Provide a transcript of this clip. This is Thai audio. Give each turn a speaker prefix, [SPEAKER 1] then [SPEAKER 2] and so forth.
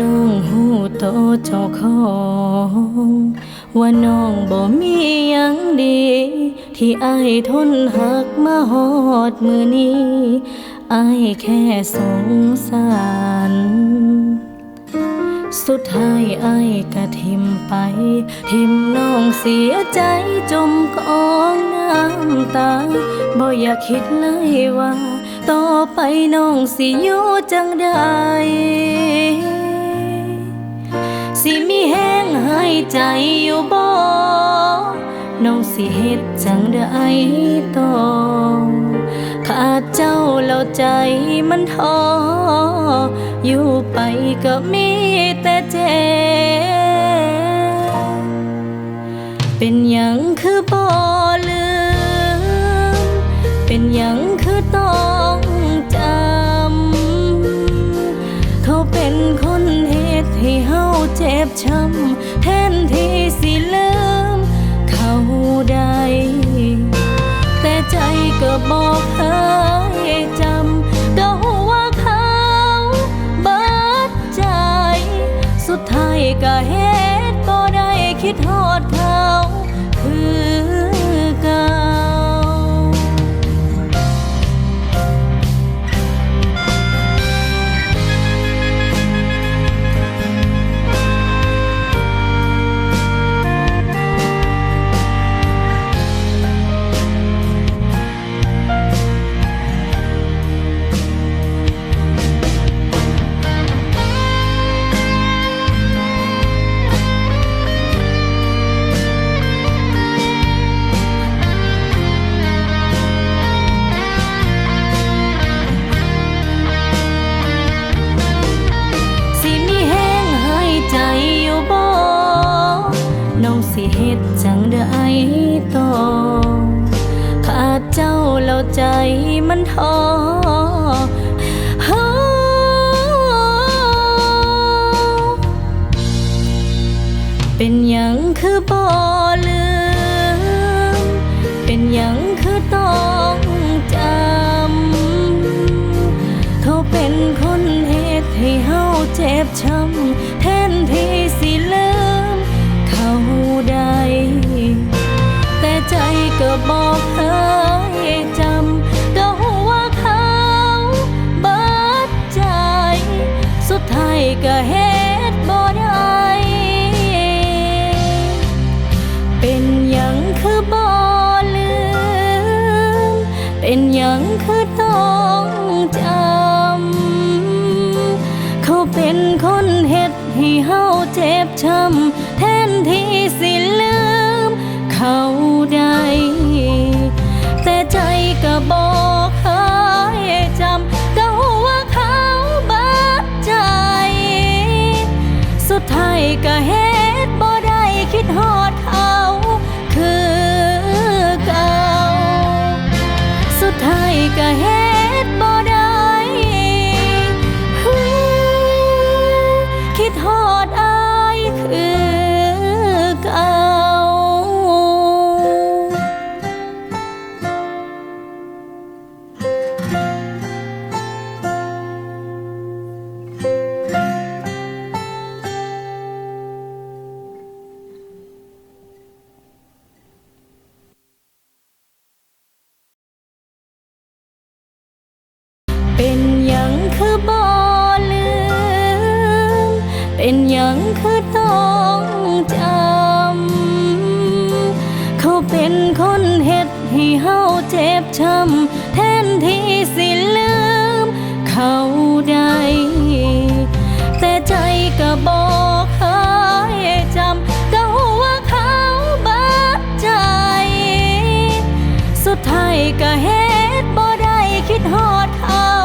[SPEAKER 1] น้องหูโตเจ้าของว่าน้องบ่มียังดี ที่อายทนหักมาหอดมือนี้อายแค่สงสารสุดท้ายไอายก็ทิมไป ทิมน้องเสียใจจมกองน้ำตา บ่อยากคิดเลยว่า ต่อไปน้องสิอยู่จังใด ใจอยู่บ่น้องสิเฮ็ดจังใดต่อขาดเจ้าแล้วใจมันท้ออยู่ไปก็มีแต่เจ็บเป็นหยังคือบ่ลืมเป็นหยังคือต้องจำเขาเป็นคนเหตุให้เฮาเจ็บช้ำ บอกเธอ เฮ็ดจังได้ต่อขาดเจ้าแล้วใจมันท้อเป็นอยังคือบ่ลื บอกเคยจำก็หัวาเขาเบิดใจ สุดท้ายก็เฮ็ดบ่ได้เป็นหยังคือบ่ลืม เป็นหยังคือต้องจำ เขาเป็นคนเฮ็ดให้เฮาเจ็บช้ำแทนที่สิลืม เขาได้ ก็บอกเคยจำก็หัวาเขาบาดใจ สุดท้ายก็เฮ็ดบ่ได้คิดฮอดเขาคือเก่าสุดท้ายก็เฮ็ด เฮาเจ็บช้ำแทนที่สิลืม เขาได้แต่ใจก็บอกเคยจำก็หัวเขาบาดใจ สุดท้ายก็เฮ็ดบ่ได้คิดฮอดเขา